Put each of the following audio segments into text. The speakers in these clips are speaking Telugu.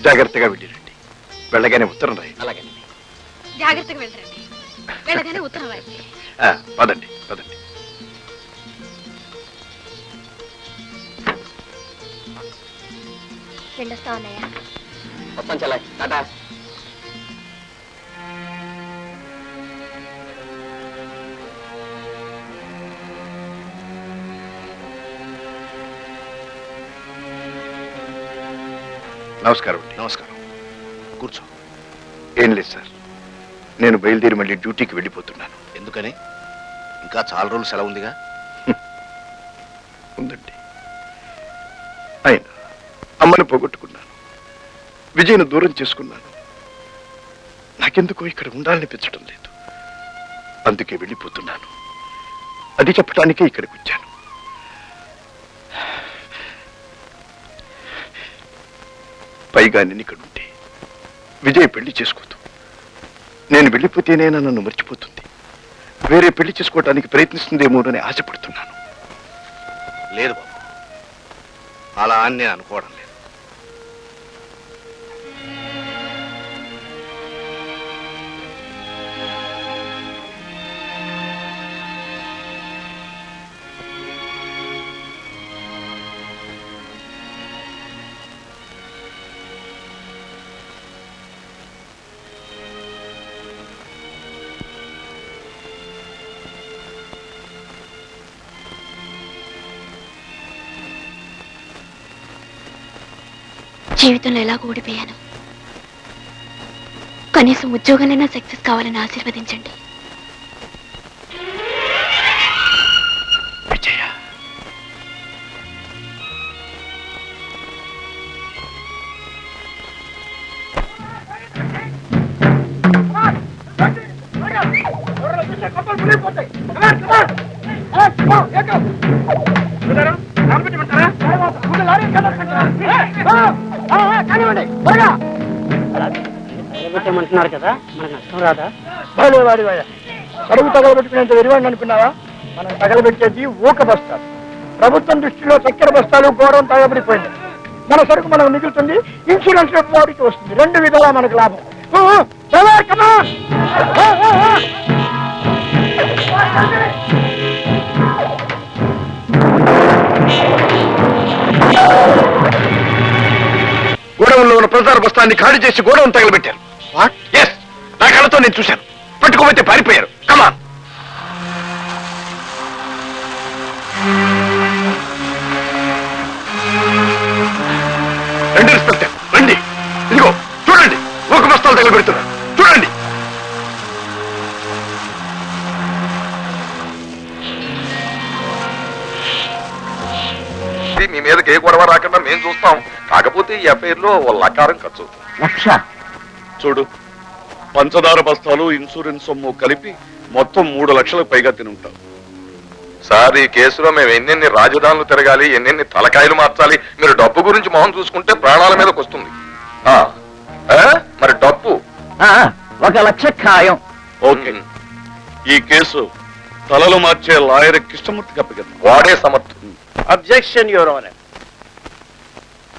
జాగ్రత్తగా వెళ్ళిరండి. వెళ్ళగానే ఉత్తరం రాయి అలాగే. జాగ్రత్తగా వెళ్ళరండి. వెళ్ళగానే ఉత్తరం రాయండి. ఆ, పదండి పదండి. వెళ్ళొస్తా ఉన్నాయా మొత్తం చెల్లాయి. టాటా. నమస్కారం అండి. నమస్కారం. కూర్చో. ఏం లేదు సార్. నేను బయలుదేరి మళ్ళీ డ్యూటీకి వెళ్ళిపోతున్నాను. ఎందుకని? ఇంకా చాలా రోజులు సెలవు ఉందిగా? ఉందండి. ఆయన అమ్మని పోగొట్టుకున్నాను. విజయ్ను దూరం చేసుకున్నాను. నాకెందుకో ఇక్కడ ఉండాలనిపించడం లేదు. అందుకే వెళ్ళిపోతున్నాను. అది చెప్పడానికే ఇక్కడికి వచ్చాను. పైగా నేను ఇక్కడ ఉంటే విజయ్ పెళ్ళి చేసుకోదు. నేను వెళ్ళిపోతేనే నన్ను మర్చిపోతుంది. వేరే పెళ్ళి చేసుకోవడానికి ప్రయత్నిస్తుందేమోనని ఆశపడుతున్నాను. లేదు బాబు. అలా అని నేను అనుకోవడం లేదు. జీవితంలో ఎలా ఓడిపోయాను కనీసం ఉద్యోగంలోనే సక్సెస్ కావాలని ఆశీర్వదించండి విజయ పెట్టమంటున్నారు కదా? మనకు నష్టం రాదా? వాడి కడుగు తగలబెట్టుకునేంత విరివాడిని అనుకున్నావా? మనం తగలబెట్టేది ఊక బస్తాలు. ప్రభుత్వం దృష్టిలో చక్కెర బస్తాలు ఘోరం తగలబడిపోయింది మన సరుకు మనకు మిగులుతుంది ఇన్సూరెన్స్ వాడికి వస్తుంది. రెండు విధాలా మనకు లాభం. బస్తాన్ని ఖాళీ చేసి గోడౌన్ తగలబెట్టారు. నా కళ్ళతో నేను చూశాను. పట్టుకోబోతే పారిపోయారు. కమాన్ మీదకి ఏ గొడవ రాకుండా మేము చూస్తాం. కాకపోతే ఈ ఎఫ్ఐఆర్లో లకారం ఖర్చు. లక్ష? చూడు పంచదార బస్తాలు ఇన్సూరెన్స్ సొమ్ము కలిపి మొత్తం మూడు లక్షలకు పైగా తిని ఉంటావు సార్ ఈ కేసులో మేము ఎన్నెన్ని రాజధానులు తిరగాలి ఎన్నెన్ని తలకాయలు మార్చాలి మీరు డబ్బు గురించి మొహం చూసుకుంటే ప్రాణాల మీదకి వస్తుంది. ఆ, ఆ? మరి డబ్బు? ఒక లక్ష ఖాయం. ఓకే. ఈ కేసు తలలు మార్చే లాయర్ కృష్ణమూర్తికి అప్పగిద్దాం వాడే సమర్థం అబ్జెక్షన్ యువర్ ఆనర్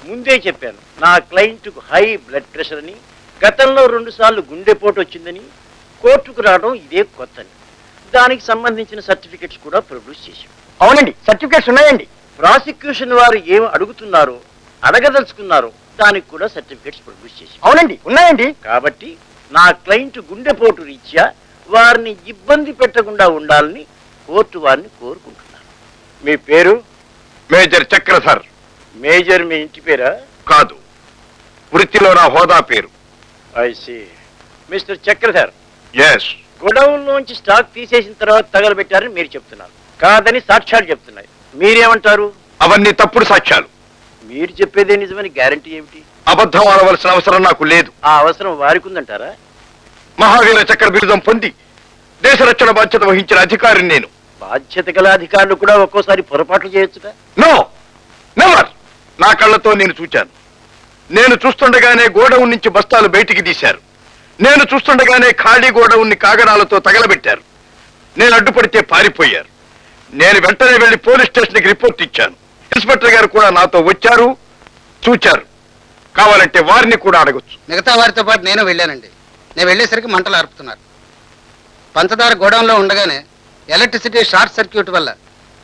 ముందే చెప్పాను నా క్లయింట్కు హై బ్లడ్ ప్రెషర్ అని గతంలో రెండు సార్లు గుండెపోటు వచ్చిందని కోర్టుకు రావడం ఇదే కొత్తని. దానికి సంబంధించిన సర్టిఫికెట్స్ కూడా ప్రొడ్యూస్ చేశాం. అవునండి సర్టిఫికెట్స్ ఉన్నాయండి. ప్రాసిక్యూషన్ వారు ఏం అడుగుతున్నారో అడగదలుచుకున్నారో దానికి కూడా సర్టిఫికెట్స్ ప్రొడ్యూస్ చేశాం. అవునండి ఉన్నాయండి. కాబట్టి నా క్లయింట్ గుండెపోటు రీత్యా వారిని ఇబ్బంది పెట్టకుండా ఉండాలని కోర్టు వారిని కోరుకుంటున్నాను. మీ పేరు మేజర్ చక్రధర్. మేజర్ మీ ఇంటి పేరా? కాదు. వృత్తిలో నా హోదా పేరు. IC mister Chakradhar. Yes godown లోంచి స్టాక్ తీసేసిన తర్వాత తగలబెట్టారని మీరు చెప్తున్నారు. కాదని సాక్ష్యాలు చెప్తున్నాయి. మీరేమంటారు? అవన్నీ తప్పుడు సాక్ష్యాలు. మీరు చెప్పేదే నిజమని గ్యారంటీ ఏమిటి? అబద్ధం ఆడవలసిన అవసరం నాకు లేదు. ఆ అవసరం వారికి ఉందంటారా మహావీర చక్ర బిరుదం పొంది దేశ రక్షణ బాధ్యత వహించిన అధికారిని నేను. బాధ్యత గల అధికారులు కూడా ఒక్కోసారి పొరపాట్లు చేయొచ్చుగా నో నెవర్ నా కళ్ళతో నేను చూచాను. నేను చూస్తుండగానే గోడౌన్ నుంచి బస్తాలు బయటికి తీశారు. నేను చూస్తుండగానే ఖాళీ గోడౌన్ని కాగడాలతో తగలబెట్టారు. నేను అడ్డుపడితే పారిపోయారు. నేను వెంటనే వెళ్ళి పోలీస్ స్టేషన్కి రిపోర్ట్ ఇచ్చాను. ఇన్స్పెక్టర్ గారు కూడా నాతో వచ్చారు చూచారు. కావాలంటే వారిని కూడా అడగచ్చు. మిగతా వారితో పాటు నేను వెళ్ళానండి. నేను వెళ్ళేసరికి మంటలు ఆర్పుతున్నారు. పంచదార గోడౌన్లో ఉండగానే ఎలక్ట్రిసిటీ షార్ట్ సర్క్యూట్ వల్ల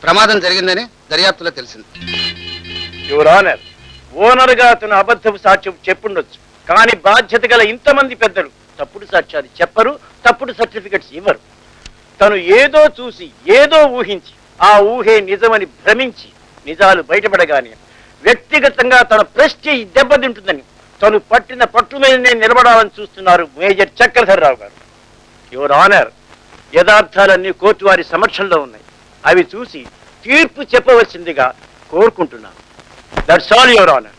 ప్రమాదం జరిగిందని దర్యాప్తులో తెలిసింది. యువర్ ఆనర్ ఓనర్గా అతను అబద్ధపు సాక్ష్యం చెప్పుండొచ్చు. కానీ బాధ్యత గల ఇంతమంది పెద్దలు తప్పుడు సాక్ష్యాలు చెప్పరు తప్పుడు సర్టిఫికెట్స్ ఇవ్వరు. తను ఏదో చూసి ఏదో ఊహించి ఆ ఊహే నిజమని భ్రమించి నిజాలు బయటపడగానే వ్యక్తిగతంగా తన ప్రెస్టేజ్ దెబ్బతింటుందని తను పట్టిన పట్టు మీదనే నిలబడాలని చూస్తున్నారు మేజర్ చక్రధర్రావు గారు. యువర్ ఆనర్ యథార్థాలన్నీ కోర్టు వారి సమక్షంలో ఉన్నాయి. అవి చూసి తీర్పు చెప్పవలసిందిగా కోరుకుంటున్నాను. That's all your honour